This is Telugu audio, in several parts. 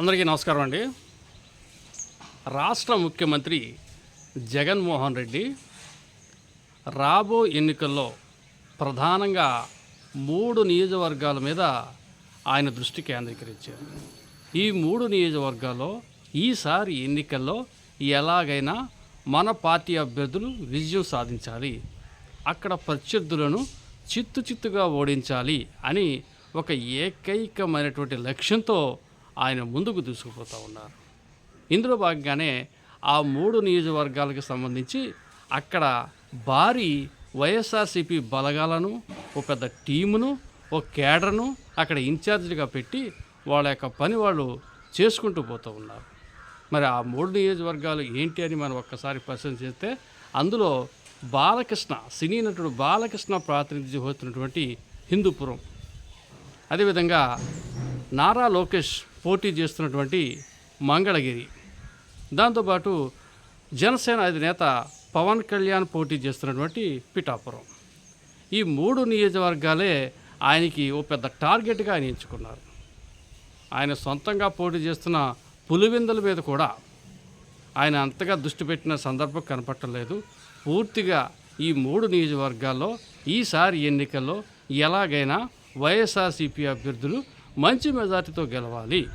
అందరికీ నమస్కారం అండి. రాష్ట్ర ముఖ్యమంత్రి జగన్మోహన్ రెడ్డి రాబో ఎన్నికల్లో ప్రధానంగా మూడు నియోజకవర్గాల మీద ఆయన దృష్టి కేంద్రీకరించారు. ఈ మూడు నియోజకవర్గాల్లో ఈసారి ఎన్నికల్లో ఎలాగైనా మన పార్టీ అభ్యర్థులు విజయం సాధించాలి అక్కడ ప్రత్యర్థులను చిత్తు చిత్తుగా ఓడించాలి అని ఒక ఏకైకమైనటువంటి లక్ష్యంతో ఆయన ముందుకు దూసుకుపోతూ ఉన్నారు. ఇందులో భాగంగానే ఆ మూడు నియోజకవర్గాలకు సంబంధించి అక్కడ భారీ వైఎస్ఆర్సీపీ బలగాలను ఒక పెద్ద టీమును ఒక కేడర్ను అక్కడ ఇన్ఛార్జ్గా పెట్టి వాళ్ళ యొక్క పని వాళ్ళు చేసుకుంటూ పోతూ ఉన్నారు. మరి ఆ మూడు నియోజకవర్గాలు ఏంటి అని మనం ఒక్కసారి పరిశీలన చేస్తే అందులో బాలకృష్ణ సినీ నటుడు బాలకృష్ణ ప్రాతినిధ్యం వహిస్తున్నటువంటి హిందూపురం. అదేవిధంగా నారా లోకేష్ పోటీ చేస్తున్నటువంటి మంగళగిరి. దాంతోపాటు జనసేన అధినేత పవన్ కళ్యాణ్ పోటీ చేస్తున్నటువంటి పిఠాపురం. ఈ మూడు నియోజకవర్గాలే ఆయనకి ఓ పెద్ద టార్గెట్గా ఆయన ఎంచుకున్నారు. ఆయన సొంతంగా పోటీ చేస్తున్న పులివెందుల మీద కూడా ఆయన అంతగా దృష్టి పెట్టిన సందర్భం కనపట్టలేదు పూర్తిగా ఈ మూడు నియోజకవర్గాల్లో ఈసారి ఎన్నికల్లో ఎలాగైనా వైఎస్ఆర్సీపీ అభ్యర్థులు మంచి మెజార్టీతో గెలవాలి.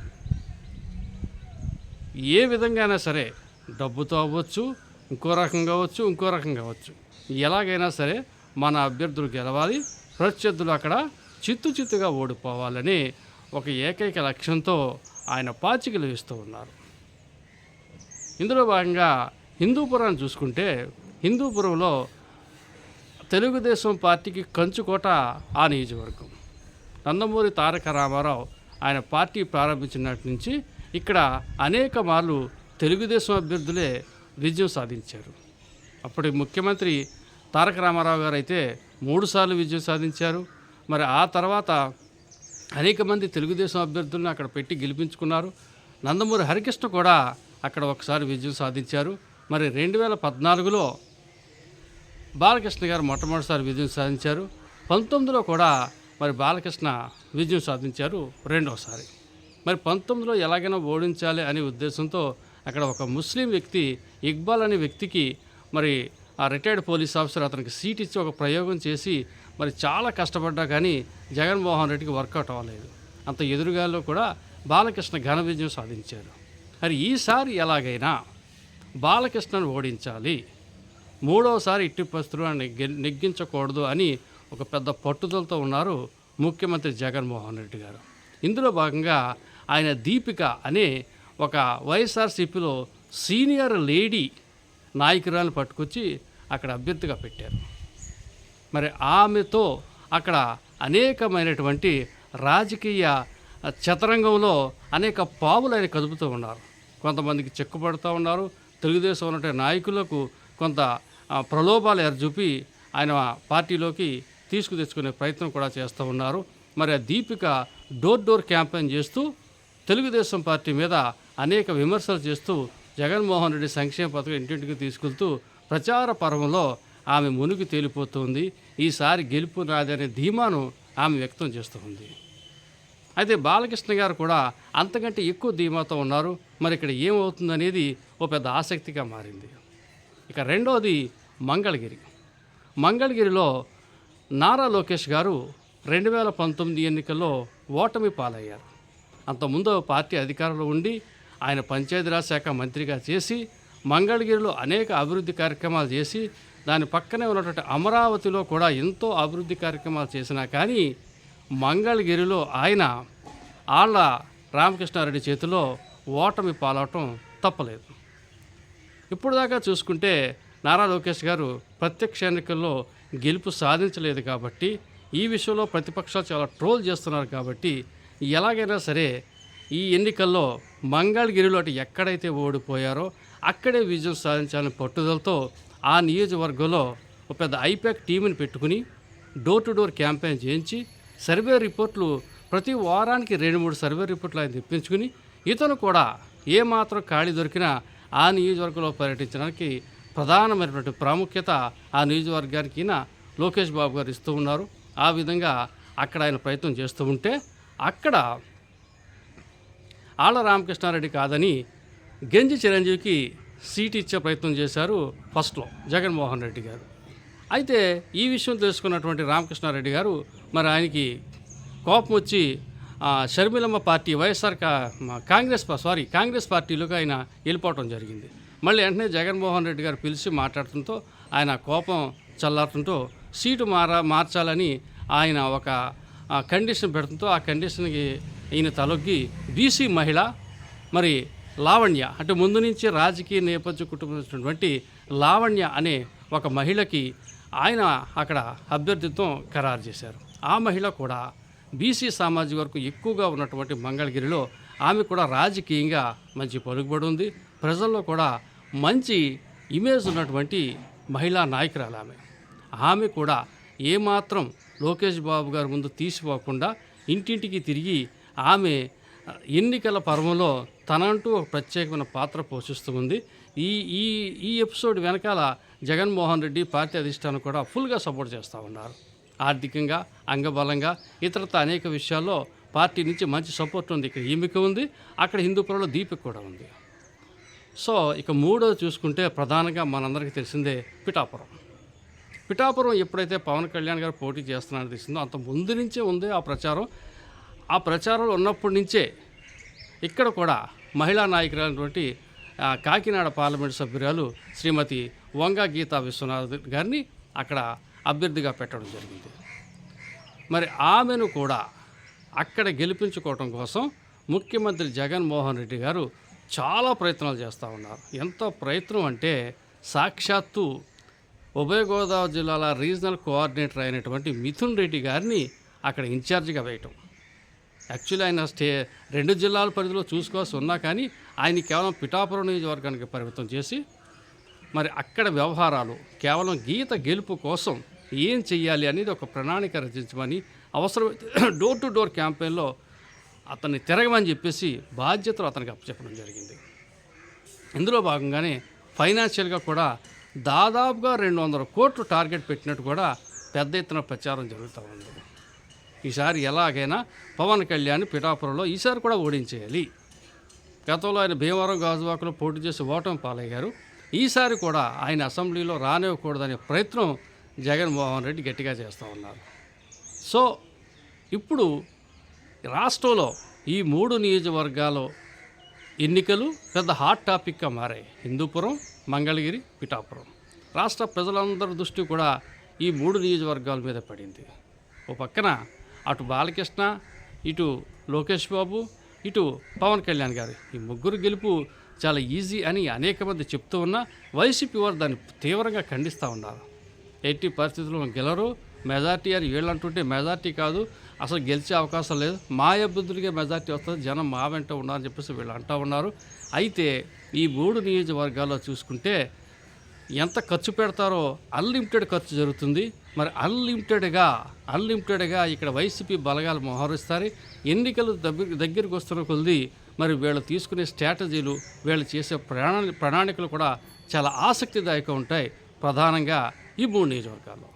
ఏ విధంగానైనా సరే డబ్బుతో అవ్వచ్చు ఇంకో రకంగా అవ్వచ్చు ఇంకో రకంగా అవ్వచ్చు. ఎలాగైనా సరే మన అభ్యర్థులు గెలవాలి ప్రత్యర్థులు అక్కడ చిత్తు చిత్తుగా ఓడిపోవాలని ఒక ఏకైక లక్ష్యంతో ఆయన పాచికలు వేస్తూ ఉన్నారు. ఇందులో భాగంగా హిందూపురాన్ని చూసుకుంటే హిందూపురంలో తెలుగుదేశం పార్టీకి కంచుకోట ఆ నియోజకవర్గం. నందమూరి తారక రామారావు ఆయన పార్టీ ప్రారంభించినటి నుంచి ఇక్కడ అనేక మార్లు తెలుగుదేశం అభ్యర్థులే విజయం సాధించారు. అప్పటి ముఖ్యమంత్రి తారక రామారావు గారు అయితే మూడుసార్లు విజయం సాధించారు. మరి ఆ తర్వాత అనేక మంది తెలుగుదేశం అభ్యర్థులను అక్కడ పెట్టి గెలిపించుకున్నారు. నందమూరి హరికృష్ణ కూడా అక్కడ ఒకసారి విజయం సాధించారు. మరి రెండు వేల పద్నాలుగులో బాలకృష్ణ గారు మొట్టమొదటిసారి విజయం సాధించారు. పంతొమ్మిదిలో కూడా మరి బాలకృష్ణ విజయం సాధించారు రెండోసారి. మరి పంతొమ్మిదిలో ఎలాగైనా ఓడించాలి అనే ఉద్దేశంతో అక్కడ ఒక ముస్లిం వ్యక్తి ఇక్బాల్ అనే వ్యక్తికి మరి ఆ రిటైర్డ్ పోలీస్ ఆఫీసర్ అతనికి సీట్ ఇచ్చి ఒక ప్రయోగం చేసి మరి చాలా కష్టపడ్డా కానీ జగన్మోహన్ రెడ్డికి వర్కౌట్ అవ్వలేదు. అంత ఎదురుగాల్లో కూడా బాలకృష్ణ ఘన విజయం సాధించారు. మరి ఈసారి ఎలాగైనా బాలకృష్ణను ఓడించాలి మూడవసారి ఇట్టి పరిస్థితులు నెగ్గి- నెగ్గించకూడదు అని ఒక పెద్ద పట్టుదలతో ఉన్నారు ముఖ్యమంత్రి జగన్మోహన్ రెడ్డి గారు. ఇందులో భాగంగా ఆయన దీపిక అనే ఒక వైఎస్ఆర్సీపీలో సీనియర్ లేడీ నాయకురాలను పట్టుకొచ్చి అక్కడ అభ్యర్థిగా పెట్టారు. మరి ఆమెతో అక్కడ అనేకమైనటువంటి రాజకీయ చతరంగంలో అనేక పావులు ఆయన కదుపుతూ ఉన్నారు. కొంతమందికి చెక్కుపడుతూ ఉన్నారు. తెలుగుదేశం ఉన్నటువంటి నాయకులకు కొంత ప్రలోభాలు ఎరచూపి ఆయన పార్టీలోకి తీసుకు తెచ్చుకునే ప్రయత్నం కూడా చేస్తూ ఉన్నారు. మరి ఆ దీపిక డోర్ డోర్ క్యాంపెయిన్ చేస్తూ తెలుగుదేశం పార్టీ మీద అనేక విమర్శలు చేస్తూ జగన్మోహన్ రెడ్డి సంక్షేమ పథకం ఇంటింటికి తీసుకెళ్తూ ప్రచార పర్వంలో ఆమె మునిగి తేలిపోతుంది. ఈసారి గెలుపు రాదనే ధీమాను ఆమె వ్యక్తం చేస్తూ ఉంది. అయితే బాలకృష్ణ గారు కూడా అంతకంటే ఎక్కువ ధీమాతో ఉన్నారు. మరి ఇక్కడ ఏమవుతుందనేది ఓ పెద్ద ఆసక్తిగా మారింది. ఇక రెండోది మంగళగిరి. మంగళగిరిలో నారా లోకేష్ గారు రెండు వేల పంతొమ్మిది ఎన్నికల్లో ఓటమి పాలయ్యారు. అంతకుముందు పార్టీ అధికారంలో ఉండి ఆయన పంచాయతీరాజ్ శాఖ మంత్రిగా చేసి మంగళగిరిలో అనేక అభివృద్ధి కార్యక్రమాలు చేసి దాని పక్కనే ఉన్నటువంటి అమరావతిలో కూడా ఎంతో అభివృద్ధి కార్యక్రమాలు చేసినా కానీ మంగళగిరిలో ఆయన ఆళ్ళ రామకృష్ణారెడ్డి చేతిలో ఓటమి పాలవటం తప్పలేదు. ఇప్పుడు దాకా చూసుకుంటే నారా లోకేష్ గారు ప్రత్యక్ష ఎన్నికల్లో గెలుపు సాధించలేదు కాబట్టి ఈ విషయంలో ప్రతిపక్షాలు చాలా ట్రోల్ చేస్తున్నారు కాబట్టి ఎలాగైనా సరే ఈ ఎన్నికల్లో మంగళగిరిలో అటు ఎక్కడైతే ఓడిపోయారో అక్కడే విజయం సాధించాలని పట్టుదలతో ఆ నియోజకవర్గంలో ఒక పెద్ద ఐపాక్ టీంని పెట్టుకుని డోర్ టు డోర్ క్యాంపెయిన్ చేయించి సర్వే రిపోర్ట్లు ప్రతి వారానికి రెండు మూడు సర్వే రిపోర్ట్లు ఆయన తెప్పించుకుని ఇతను కూడా ఏమాత్రం ఖాళీ దొరికినా ఆ నియోజకవర్గంలో పర్యటించడానికి ప్రధానమైనటువంటి ప్రాముఖ్యత ఆ నియోజకవర్గానికి ఈయన లోకేష్ బాబు గారు ఇస్తూ ఉన్నారు. ఆ విధంగా అక్కడ ఆయన ప్రయత్నం చేస్తూ ఉంటే అక్కడ ఆళ్ళ రామకృష్ణారెడ్డి కాదని గెంజి చిరంజీవికి సీట్ ఇచ్చే ప్రయత్నం చేశారు ఫస్ట్లో జగన్మోహన్ రెడ్డి గారు. అయితే ఈ విషయం తెలుసుకున్నటువంటి రామకృష్ణారెడ్డి గారు మరి ఆయనకి కోపం వచ్చి షర్మిలమ్మ పార్టీ వైఎస్ఆర్ కాంగ్రెస్ సారీ కాంగ్రెస్ పార్టీలోకి ఆయన వెళ్ళిపోవటం జరిగింది. మళ్ళీ వెంటనే జగన్మోహన్ రెడ్డి గారు పిలిచి మాట్లాడుతుంటూ ఆయన కోపం చల్లారుతుంటూ సీటు మారా మార్చాలని ఆయన ఒక కండిషన్ పెడుతుంటూ ఆ కండిషన్కి ఈయన తలొగ్గి బీసీ మహిళ మరి లావణ్య అంటే ముందు నుంచి రాజకీయ నేపథ్య కుటుంబటువంటి లావణ్య అనే ఒక మహిళకి ఆయన అక్కడ అభ్యర్థిత్వం ఖరారు చేశారు. ఆ మహిళ కూడా బీసీ సామాజిక వర్గం ఎక్కువగా ఉన్నటువంటి మంగళగిరిలో ఆమె కూడా రాజకీయంగా మంచి పలుకుబడి ఉంది. ప్రజల్లో కూడా మంచి ఇమేజ్ ఉన్నటువంటి మహిళా నాయకురాలు ఆమె. ఆమె కూడా ఏమాత్రం లోకేష్ బాబు గారి ముందు తీసిపోకుండా ఇంటింటికి తిరిగి ఆమె ఎన్నికల పర్వంలో తనంటూ ఒక ప్రత్యేకమైన పాత్ర పోషిస్తూ ఉంది. ఈ ఈ ఈ ఎపిసోడ్ వెనకాల జగన్మోహన్ రెడ్డి పార్టీ అధిష్టానం కూడా ఫుల్గా సపోర్ట్ చేస్తూ ఉన్నారు. ఆర్థికంగా అంగబలంగా ఇతరత అనేక విషయాల్లో పార్టీ నుంచి మంచి సపోర్ట్ ఉంది. ఇక్కడ ఈమెకి ఉంది అక్కడ హిందూపురంలో దీపిక కూడా ఉంది. సో ఇక మూడోది చూసుకుంటే ప్రధానంగా మనందరికీ తెలిసిందే పిఠాపురం. పిఠాపురం ఎప్పుడైతే పవన్ కళ్యాణ్ గారు పోటీ చేస్తున్నారని తెలిసిందో అంత ముందు నుంచే ఉంది ఆ ప్రచారం. ఆ ప్రచారంలో ఉన్నప్పటి నుంచే ఇక్కడ కూడా మహిళా నాయకురాలైనటువంటి కాకినాడ పార్లమెంట్ సభ్యురాలు శ్రీమతి వంగ గీతా విశ్వనాథ్ గారిని అక్కడ అభ్యర్థిగా పెట్టడం జరిగింది. మరి ఆమెను కూడా అక్కడ గెలిపించుకోవటం కోసం ముఖ్యమంత్రి జగన్మోహన్ రెడ్డి గారు చాలా ప్రయత్నాలు చేస్తూ ఉన్నారు. ఎంత ప్రయత్నం అంటే సాక్షాత్తు ఉభయ గోదావరి జిల్లాల రీజనల్ కోఆర్డినేటర్ అయినటువంటి మిథున్ రెడ్డి గారిని అక్కడ ఇన్ఛార్జిగా వేయటం. యాక్చువల్లీ ఆయన స్టే రెండు జిల్లాల పరిధిలో చూసుకోవాల్సి ఉన్నా కానీ ఆయన కేవలం పిఠాపురం నియోజకవర్గానికి పరిమితం చేసి మరి అక్కడ వ్యవహారాలు కేవలం గీత గెలుపు కోసం ఏం చెయ్యాలి అనేది ఒక ప్రణాళిక రచించమని అవసరమైతే డోర్ టు డోర్ క్యాంపెయిన్లో అతన్ని తిరగమని చెప్పేసి బాధ్యతలు అతనికి అప్పచెప్పడం జరిగింది. ఇందులో భాగంగానే ఫైనాన్షియల్గా కూడా దాదాపుగా రెండు వందల కోట్లు టార్గెట్ పెట్టినట్టు కూడా పెద్ద ఎత్తున ప్రచారం జరుగుతూ ఉంది. ఈసారి ఎలాగైనా పవన్ కళ్యాణ్ పిఠాపురంలో ఈసారి కూడా ఓడించేయాలి. గతంలో ఆయన భీమవరం గాజువాకలో పోటీ చేసి ఓటమి పాలయ్యారు. ఈసారి కూడా ఆయన అసెంబ్లీలో రానివ్వకూడదనే ప్రయత్నం జగన్మోహన్ రెడ్డి గట్టిగా చేస్తూ ఉన్నారు. సో ఇప్పుడు రాష్ట్రంలో ఈ మూడు నియోజకవర్గాలు ఎన్నికలు పెద్ద హాట్ టాపిక్గా మారాయి. హిందూపురం మంగళగిరి పిఠాపురం. రాష్ట్ర ప్రజలందరి దృష్టి కూడా ఈ మూడు నియోజకవర్గాల మీద పడింది. ఓ పక్కన అటు బాలకృష్ణ ఇటు లోకేష్ బాబు ఇటు పవన్ కళ్యాణ్ గారు. ఈ ముగ్గురు గెలుపు చాలా ఈజీ అని అనేక మంది చెప్తూ ఉన్నా వైసీపీ వారు దాన్ని తీవ్రంగా ఖండిస్తూ ఉన్నారు. ఎట్టి పరిస్థితుల్లో గెలరు మెజార్టీ అని వీళ్ళు అంటుంటే మెజార్టీ కాదు అసలు గెలిచే అవకాశం లేదు. మా అభ్యర్థులకే మెజార్టీ వస్తుంది. జనం మా వెంట ఉన్నారని చెప్పేసి వీళ్ళు అంటూ ఉన్నారు. అయితే ఈ మూడు నియోజకవర్గాల్లో చూసుకుంటే ఎంత ఖర్చు పెడతారో అన్లిమిటెడ్ ఖర్చు జరుగుతుంది. మరి అన్లిమిటెడ్గా అన్లిమిటెడ్గా ఇక్కడ వైసీపీ బలగాలు మోహరిస్తారు. ఎన్నికలు దగ్గర దగ్గరికి వస్తున్న కొద్ది మరి వీళ్ళు తీసుకునే స్ట్రాటజీలు వీళ్ళు చేసే ప్రణా ప్రణాళికలు కూడా చాలా ఆసక్తిదాయకంగా ఉంటాయి. ప్రధానంగా ఈ మూడు నియోజకవర్గాల్లో.